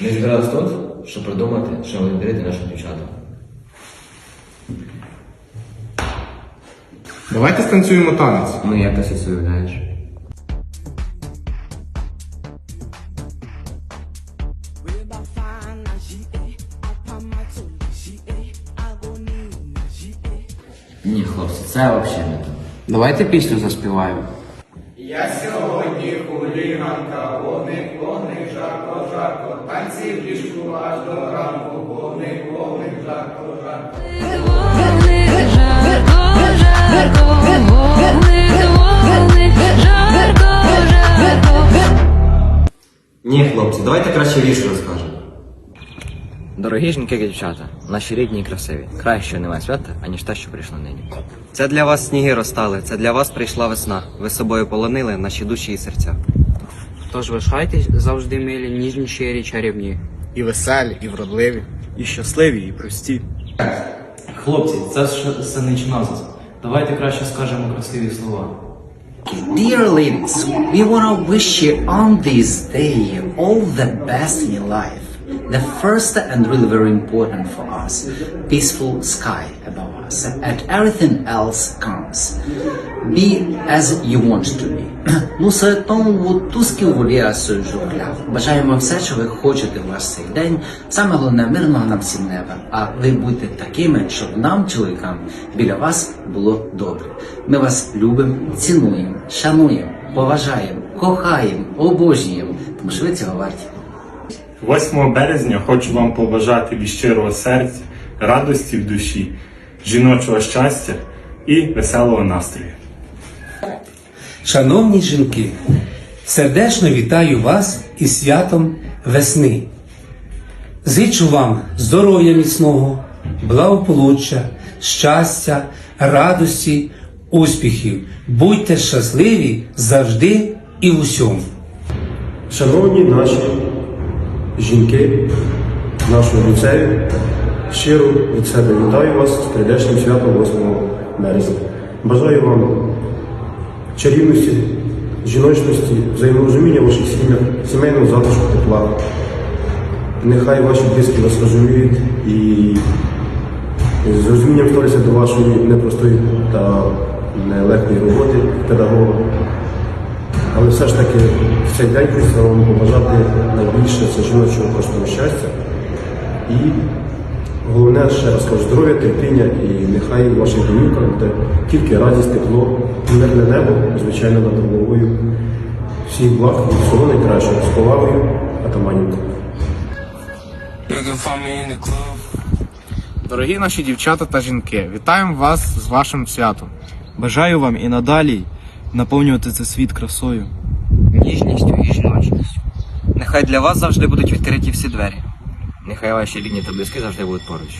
зібрались тут, щоб придумати, що будуть дарити нашим дівчатам. Давайте станцюємо танець. Ну як ти це уявляєш? Ні, хлопці, це взагалі не то. Давайте пісню заспіваємо. Вогник, жарко, жарко, вогник, вогник, жарко, жарко. Ні, хлопці, давайте краще вірш розкажемо. Дорогі жінки і дівчата, наші рідні і красиві. Краще немає свята, аніж те, що прийшло нині. Це для вас сніги розстали, це для вас прийшла весна. Ви собою полонили наші душі і серця. Тож лишайтесь завжди милі, ніжні, щирі, чарівні. І веселі, і вродливі. І щасливі, і прості. Хлопці, це ж все не нас. Давайте краще скажемо красиві слова. Dear ladies, we want to wish you on this day all the best in your life. The first and really very important for us, peaceful sky above us, and everything else comes. Be as you want to be. Ну, серед тому тусків волія жукля. Бажаємо все, що ви хочете в ваш цей день. Саме головне мирного нам всім неба. А ви будьте такими, щоб нам, чоловікам, біля вас було добре. Ми вас любимо, цінуємо, шануємо, поважаємо, кохаємо, обожнюємо, тому що ви цього варті. 8 березня хочу вам побажати від щирого серця, радості в душі, жіночого щастя і веселого настрою. Шановні жінки, сердечно вітаю вас із святом весни. Зичу вам здоров'я міцного, благополуччя, щастя, радості, успіхів. Будьте щасливі завжди і в усьому. Шановні наші жінки нашого ліцею, щиро від себе вітаю вас з прийдешнім святом 8 березня. Бажаю вам чарівності, жіночності, взаєморозуміння ваших сім'ях, сімейного затишку тепла. Нехай ваші близькі вас розуміють і з розумінням ставляться до вашої непростої та нелегкої роботи педагога. Але все ж таки в цей день хочеться вам побажати найбільше це жіночого простого щастя. І головне, ще раз кажу, здоров'я, терпіння і нехай в ваших домівках буде тільки радість, тепло, мирне небо, звичайно, над головою. Всіх благ і всього найкращого. З повагою, Атаманівка. Дорогі наші дівчата та жінки, вітаємо вас з вашим святом. Бажаю вам і надалі наповнювати цей світ красою. Ніжністю і жіночністю. Нехай для вас завжди будуть відкриті всі двері. Нехай ваші рідні та близькі завжди будуть поруч.